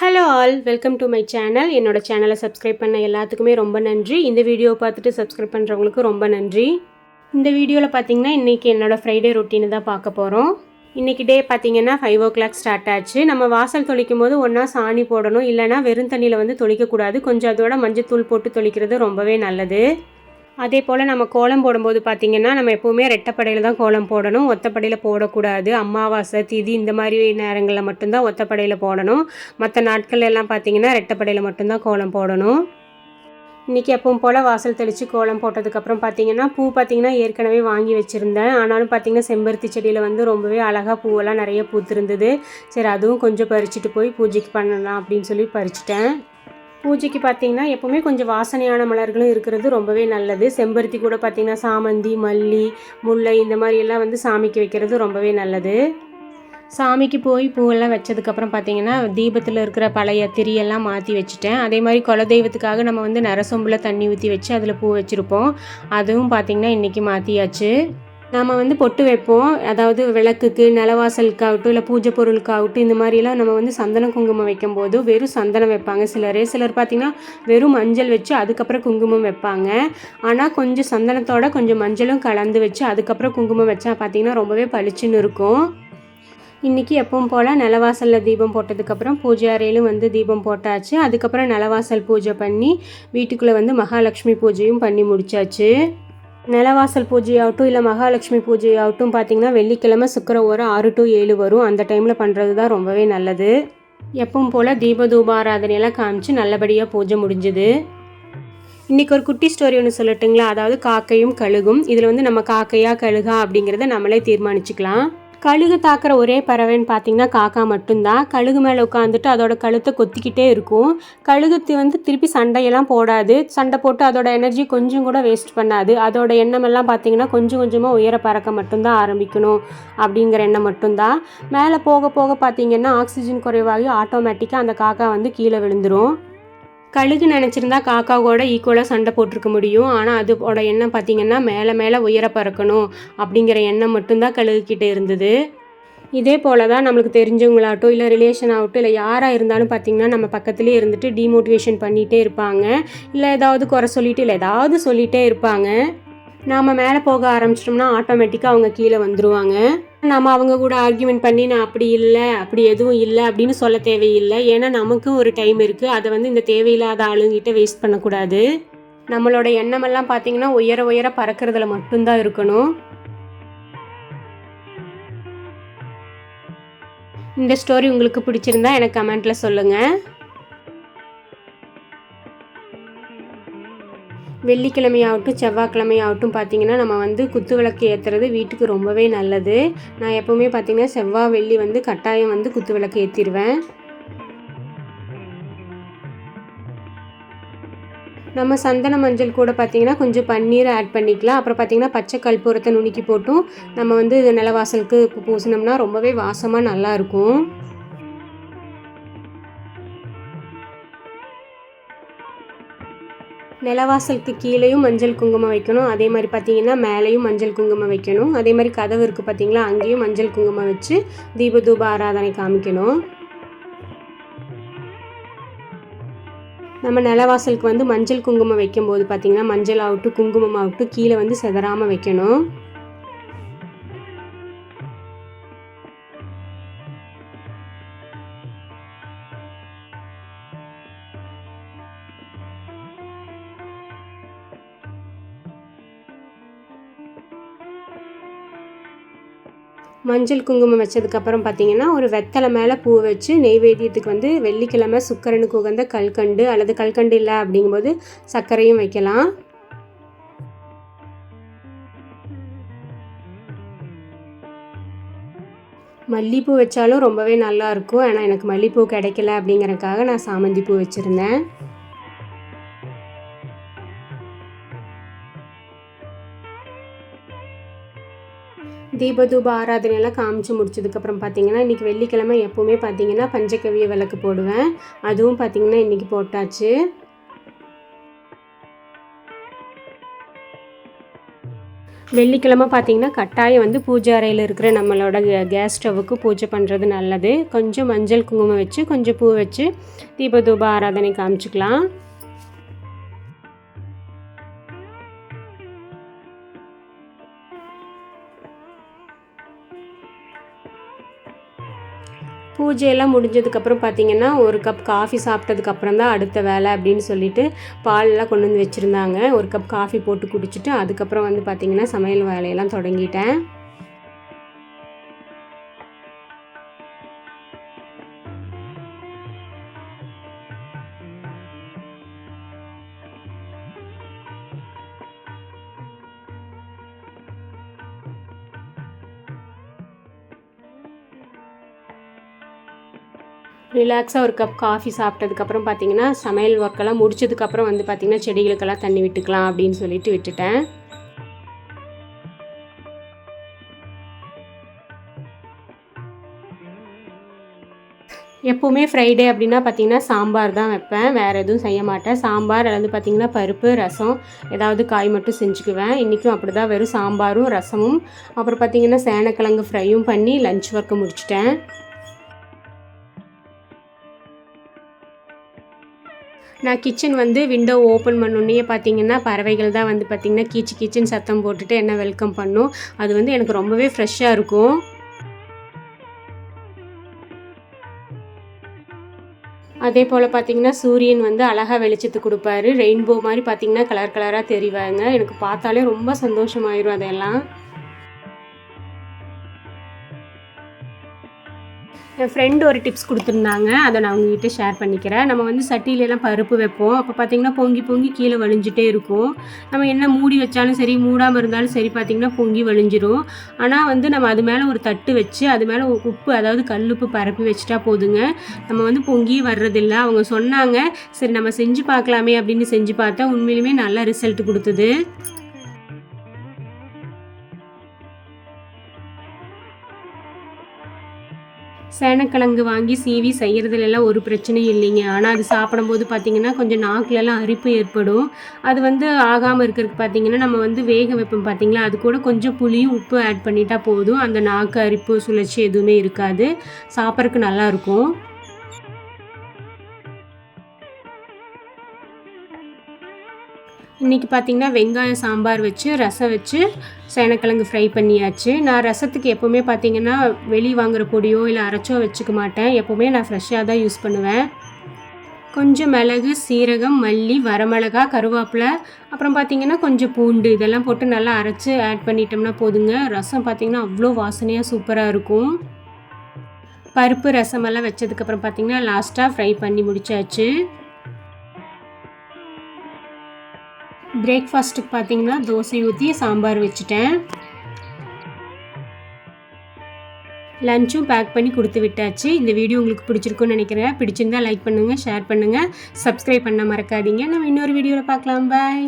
Hello all welcome to my channel என்னோட சேனலை subscribe பண்ண எல்லாத்துக்குமே ரொம்ப நன்றி. இந்த வீடியோ பார்த்துட்டு சப்ஸ்கிரைப் பண்ணுறவங்களுக்கு ரொம்ப நன்றி. இந்த வீடியோவில் பார்த்தீங்கன்னா இன்றைக்கி என்னோடய ஃப்ரைடே ரொட்டீனை தான் பார்க்க போகிறோம் இன்றைக்கி டே பார்த்தீங்கன்னா ஃபைவ் ஓ கிளாக் ஸ்டார்ட் ஆச்சு. நம்ம வாசல் தொளிக்கும் போது ஒன்றா சாணி போடணும். இல்லைனா வெறும் தண்ணியில் வந்து தொளிக்கக்கூடாது. கொஞ்சம் அதோட மஞ்சத்தூள் போட்டு தொளிக்கிறது ரொம்பவே நல்லது. அதே போல் நம்ம கோலம் போடும்போது பார்த்திங்கன்னா நம்ம எப்போவுமே ரெட்டப்படையில் தான் கோலம் போடணும். ஒத்தப்படையில் போடக்கூடாது. அமாவாசை திதி இந்த மாதிரி நேரங்களில் மட்டும்தான் ஒத்தப்படையில் போடணும். மற்ற நாட்கள் எல்லாம் பார்த்திங்கன்னா ரெட்டப்படையில் மட்டும்தான் கோலம் போடணும். இன்றைக்கி எப்பவும் போல் வாசல் தெளித்து கோலம் போட்டதுக்கப்புறம் பார்த்தீங்கன்னா பூ பார்த்திங்கன்னா ஏற்கனவே வாங்கி வச்சுருந்தேன். ஆனாலும் பார்த்திங்கன்னா செம்பருத்தி செடியில் வந்து ரொம்பவே அழகாக பூவெல்லாம் நிறைய பூத்திருந்தது. சரி அதுவும் கொஞ்சம் பறிச்சுட்டு போய் பூஜைக்கு பண்ணலாம் அப்படின்னு சொல்லி பறிச்சிட்டேன். பூஜைக்கு பார்த்தீங்கன்னா எப்போவுமே கொஞ்சம் வாசனையான மலர்களும் இருக்கிறது ரொம்பவே நல்லது. செம்பருத்தி கூட பார்த்திங்கன்னா சாமந்தி மல்லி முல்லை இந்த மாதிரி எல்லாம் வந்து சாமிக்கு வைக்கிறது ரொம்பவே நல்லது. சாமிக்கு போய் பூவெல்லாம் வச்சதுக்கப்புறம் பார்த்தீங்கன்னா தீபத்தில் இருக்கிற பழைய திரியெல்லாம் மாற்றி வச்சுட்டேன். அதே மாதிரி குலதெய்வத்துக்காக நம்ம வந்து நரசொம்பில் தண்ணி ஊற்றி வச்சு அதில் பூ வச்சுருப்போம். அதுவும் பார்த்திங்கன்னா இன்றைக்கி மாற்றியாச்சு நாம் வந்து பொட்டு வைப்போம். அதாவது விளக்குக்கு நிலவாசலுக்காகட்டும் இல்லை பூஜை பொருளுக்காகட்டும் இந்த மாதிரிலாம் நம்ம வந்து சந்தன குங்குமம் வைக்கும்போது வெறும் சந்தனம் வைப்பாங்க. சிலரே சிலர் பார்த்திங்கன்னா வெறும் மஞ்சள் வச்சு அதுக்கப்புறம் குங்குமம் வைப்பாங்க. ஆனால் கொஞ்சம் சந்தனத்தோட கொஞ்சம் மஞ்சளும் கலந்து வச்சு அதுக்கப்புறம் குங்குமம் வச்சா பார்த்திங்கன்னா ரொம்பவே பளிச்சுன்னு இருக்கும். இன்றைக்கி எப்பவும் போல் நிலவாசலில் தீபம் போட்டதுக்கப்புறம் பூஜை அறையிலும் வந்து தீபம் போட்டாச்சு. அதுக்கப்புறம் நிலவாசல் பூஜை பண்ணி வீட்டுக்குள்ளே வந்து மகாலட்சுமி பூஜையும் பண்ணி முடிச்சாச்சு. நிலவாசல் பூஜையாகட்டும் இல்லை மகாலட்சுமி பூஜையாகட்டும் பார்த்திங்கன்னா வெள்ளிக்கிழமை சுக்கர ஒரு ஆறு டு ஏழு வரும். அந்த டைமில் பண்ணுறது தான் ரொம்பவே நல்லது. எப்பவும் போல் தீப தூபாராதனையெல்லாம் காமிச்சு நல்லபடியாக பூஜை முடிஞ்சுது. இன்றைக்கி ஒரு குட்டி ஸ்டோரி ஒன்று சொல்லட்டுங்களா? அதாவது காக்கையும் கழுகும். இதில் வந்து நம்ம காக்கையா கழுகா அப்படிங்கிறத நம்மளே தீர்மானிச்சுக்கலாம். கழுகு தாக்குற ஒரே பறவைன்னு பார்த்தீங்கன்னா காக்கா மட்டும்தான். கழுகு மேலே உட்காந்துட்டு அதோட கழுத்தை கொத்திக்கிட்டே இருக்கும். கழுகு வந்து திருப்பி சண்டையெல்லாம் போடாது. சண்டை போட்டு அதோட எனர்ஜி கொஞ்சம் கூட வேஸ்ட் பண்ணாது. அதோட எண்ணமெல்லாம் பார்த்தீங்கன்னா கொஞ்சம் கொஞ்சமாக உயர பறக்க மட்டும்தான் ஆரம்பிக்கணும் அப்படிங்கிற எண்ணம் மட்டும்தான். மேலே போக போக பார்த்தீங்கன்னா ஆக்சிஜன் குறைவாகி ஆட்டோமேட்டிக்காக அந்த காக்கா வந்து கீழே விழுந்துடும் கழுகு நினச்சிருந்தா காக்காவோட ஈக்குவலாக சண்டை போட்டிருக்க முடியும். ஆனால் அதோட எண்ணம் பார்த்திங்கன்னா மேலே மேலே உயர பறக்கணும் அப்படிங்கிற எண்ணம் மட்டும்தான் கழுகுக்கிட்ட இருந்தது. இதே போல் தான் நம்மளுக்கு தெரிஞ்சவங்களாகட்டும் இல்லை ரிலேஷன் ஆகட்டும் இல்லை யாராக இருந்தாலும் பார்த்திங்கன்னா நம்ம பக்கத்துலேயே இருந்துட்டு டிமோட்டிவேஷன் பண்ணிகிட்டே இருப்பாங்க. இல்லை ஏதாவது குறை சொல்லிட்டு இல்லை ஏதாவது சொல்லிகிட்டே இருப்பாங்க. நாம் மேலே போக ஆரம்பிச்சிட்டோம்னா ஆட்டோமேட்டிக்காக அவங்க கீழே வந்துடுவாங்க நம்ம அவங்க கூட ஆர்கியூமெண்ட் பண்ணி நான் அப்படி இல்லை அப்படி எதுவும் இல்லை அப்படின்னு சொல்ல தேவையில்லை. ஏன்னா நமக்கும் ஒரு டைம் இருக்குது அதை வந்து இந்த தேவையில்லாத ஆளுங்கிட்ட வேஸ்ட் பண்ணக்கூடாது. நம்மளோட எண்ணமெல்லாம் பார்த்தீங்கன்னா உயர உயர பறக்கிறதுல மட்டும்தான் இருக்கணும். இந்த ஸ்டோரி உங்களுக்கு பிடிச்சிருந்தா எனக்கு கமெண்ட்டில் சொல்லுங்கள் வெள்ளிக்கிழமையாகட்டும் செவ்வாய்க்கிழமையாகட்டும் பார்த்திங்கன்னா நம்ம வந்து குத்து விளக்கு ஏற்றுறது வீட்டுக்கு ரொம்பவே நல்லது. நான் எப்போவுமே பார்த்திங்கன்னா செவ்வாய் வெள்ளி வந்து கட்டாயம் வந்து குத்து விளக்கு ஏற்றிடுவேன் நம்ம சந்தன மஞ்சள் கூட பார்த்திங்கன்னா கொஞ்சம் பன்னீரை ஆட் பண்ணிக்கலாம். அப்புறம் பார்த்திங்கன்னா பச்சை கற்பூரத்தை நுணுக்கி போட்டும் நம்ம வந்து நிலவாசலுக்கு பூசினோம்னா ரொம்பவே வாசமாக நல்லாயிருக்கும் நிலவாசலுக்கு கீழேயும் மஞ்சள் குங்குமம் வைக்கணும். அதே மாதிரி பார்த்தீங்கன்னா மேலேயும் மஞ்சள் குங்குமம் வைக்கணும். அதே மாதிரி கதவு இருக்குது பார்த்தீங்களா அங்கேயும் மஞ்சள் குங்குமம் வச்சு தீப தூப ஆராதனை காமிக்கணும். நம்ம நிலவாசலுக்கு வந்து மஞ்சள் குங்குமம் வைக்கும்போது பார்த்திங்கன்னா மஞ்சள் ஆகட்டும் குங்குமம் ஆகட்டும் கீழே வந்து செதறாமல் வைக்கணும். மஞ்சள் குங்குமம் வச்சதுக்கப்புறம் பார்த்தீங்கன்னா ஒரு வெத்தலை மேலே பூ வச்சு நெய்வேத்தியத்துக்கு வந்து வெள்ளிக்கிழமை சுக்கரனுக்கு உகந்த கல்கண்டு அல்லது கல்கண்டு இல்லை அப்படிங்கும்போது சர்க்கரையும் வைக்கலாம். மல்லிப்பூ வச்சாலும் ரொம்பவே நல்லாயிருக்கும் ஆனால் எனக்கு மல்லிப்பூ கிடைக்கல அப்படிங்கிறதுக்காக நான் சாமந்தி பூ வச்சுருந்தேன். தீபதூப ஆராதனையெல்லாம் காமிச்சு முடிச்சதுக்கப்புறம் பார்த்தீங்கன்னா இன்றைக்கி வெள்ளிக்கிழமை எப்போவுமே பார்த்தீங்கன்னா பஞ்சகவிய விளக்கு போடுவேன். அதுவும் பார்த்தீங்கன்னா இன்றைக்கி போட்டாச்சு. வெள்ளிக்கிழமை பார்த்தீங்கன்னா கட்டாயம் வந்து பூஜை அறையில் இருக்கிற நம்மளோட கே- கேஸ் ஸ்டவ்வுக்கு பூஜை பண்ணுறது நல்லது. கொஞ்சம் மஞ்சள் குங்குமம் வச்சு கொஞ்சம் பூ வச்சு தீபதூப ஆராதனை காமிச்சிக்கலாம். பூஜையெல்லாம் முடிஞ்சதுக்கப்புறம் பார்த்தீங்கன்னா ஒரு கப் காஃபி சாப்பிட்டதுக்கப்புறம் தான் அடுத்த வேலை அப்படின்னு சொல்லிட்டு பாலெல்லாம் கொண்டு வந்து வச்சுருந்தாங்க. ஒரு கப் காஃபி போட்டு குடிச்சிட்டு அதுக்கப்புறம் வந்து பார்த்திங்கன்னா சமையல் வேலையெல்லாம் தொடங்கிட்டேன். ரிலாக்ஸாக ஒரு கப் காஃபி சாப்பிட்டதுக்கப்புறம் பார்த்தீங்கன்னா சமையல் ஒர்க்கெல்லாம் முடிச்சதுக்கப்புறம் வந்து பார்த்திங்கன்னா செடிகளுக்கெல்லாம் தண்ணி விட்டுக்கலாம் அப்படின்னு சொல்லிட்டு விட்டுட்டேன். எப்போவுமே ஃப்ரைடே அப்படின்னா பார்த்தீங்கன்னா சாம்பார் தான் வைப்பேன். வேறு எதுவும் செய்ய மாட்டேன். சாம்பார் அல்லது பார்த்திங்கன்னா பருப்பு ரசம் ஏதாவது காய் மட்டும் செஞ்சுக்குவேன். இன்றைக்கும் அப்படி தான் வெறும் சாம்பாரும் ரசமும். அப்புறம் பார்த்தீங்கன்னா சேனக்கிழங்கு ஃப்ரையும் பண்ணி லஞ்ச் ஒர்க்கை முடிச்சிட்டேன். நான் கிச்சன் வந்து விண்டோ ஓப்பன் பண்ணோன்னே பார்த்தீங்கன்னா பறவைகள் தான் வந்து பார்த்திங்கன்னா கீச்சு கீச்சுன்னு சத்தம் போட்டுட்டு என்ன வெல்கம் பண்ணும். அது வந்து எனக்கு ரொம்பவே ஃப்ரெஷ்ஷாக இருக்கும். அதே போல் பார்த்தீங்கன்னா சூரியன் வந்து அழகாக வெளிச்சத்து கொடுப்பாரு. ரெயின்போ மாதிரி பார்த்தீங்கன்னா கலர் கலராக தெரிவாங்க. எனக்கு பார்த்தாலே ரொம்ப சந்தோஷமாயிரும் அதெல்லாம். என் ஃப்ரெண்டு ஒரு டிப்ஸ் கொடுத்துருந்தாங்க. அதை நான் உங்ககிட்ட ஷேர் பண்ணிக்கிறேன். நம்ம வந்து சட்டியிலலாம் பருப்பு வைப்போம். அப்போ பார்த்தீங்கன்னா பொங்கி பொங்கி கீழே வழிஞ்சிட்டே இருக்கும். நம்ம என்ன மூடி வச்சாலும் சரி மூடாமல் இருந்தாலும் சரி பார்த்தீங்கன்னா பொங்கி வழிஞ்சிரும். ஆனால் வந்து நம்ம அது மேலே ஒரு தட்டு வச்சு அது மேலே உப்பு அதாவது கல்லுப்பு பரப்பி வச்சுட்டா போதுங்க. நம்ம வந்து பொங்கி வர்றதில்ல. அவங்க சொன்னாங்க சரி நம்ம செஞ்சு பார்க்கலாமே அப்படின்னு செஞ்சு பார்த்தா உண்மையிலுமே நல்ல ரிசல்ட் கொடுத்தது. சேனக்கிழங்கு வாங்கி சீவி செய்கிறதுலலாம் ஒரு பிரச்சனையும் இல்லைங்க. ஆனால் அது சாப்பிடும்போது பார்த்திங்கன்னா கொஞ்சம் நாக்குலலாம் அரிப்பு ஏற்படும். அது வந்து ஆகாமல் இருக்கிறதுக்கு பார்த்திங்கன்னா நம்ம வந்து வேக வைப்போம் பார்த்திங்களா அது கூட கொஞ்சம் புளியும் உப்பு ஆட் பண்ணிட்டா போதும். அந்த நாக்கு அரிப்பு சுழற்சி எதுவுமே இருக்காது. சாப்பிட்றதுக்கு நல்லாயிருக்கும் இன்றைக்கி பார்த்தீங்கன்னா வெங்காய சாம்பார் வச்சு ரசம் வச்சு சேனக்கிழங்கு ஃப்ரை பண்ணியாச்சு. நான் ரசத்துக்கு எப்போவுமே பார்த்திங்கன்னா வெளி வாங்குகிற பொடியோ இல்லை அரைச்சோ வச்சுக்க மாட்டேன். எப்போவுமே நான் ஃப்ரெஷ்ஷாக தான் யூஸ் பண்ணுவேன். கொஞ்சம் மிளகு சீரகம் மல்லி வரமிளகா கருவேப்பிலை அப்புறம் பார்த்தீங்கன்னா கொஞ்சம் பூண்டு இதெல்லாம் போட்டு நல்லா அரைச்சி ஆட் பண்ணிட்டோம்னா போதுங்க. ரசம் பார்த்திங்கன்னா அவ்வளோ வாசனையாக சூப்பராக இருக்கும். பருப்பு ரசமெல்லாம் வச்சதுக்கப்புறம் பார்த்தீங்கன்னா லாஸ்ட்டாக ஃப்ரை பண்ணி முடிச்சாச்சு. பிரேக்ஃபாஸ்ட்டுக்கு பார்த்தீங்கன்னா தோசை ஊற்றி சாம்பார் வச்சுட்டேன். லஞ்சும் பேக் பண்ணி கொடுத்து விட்டாச்சு. இந்த வீடியோ உங்களுக்கு பிடிச்சிருக்குன்னு நினைக்கிறேன். பிடிச்சிருந்தா லைக் பண்ணுங்கள் ஷேர் பண்ணுங்கள் சப்ஸ்கிரைப் பண்ண மறக்காதீங்க. நம்ம இன்னொரு வீடியோவில் பார்க்கலாம். பாய்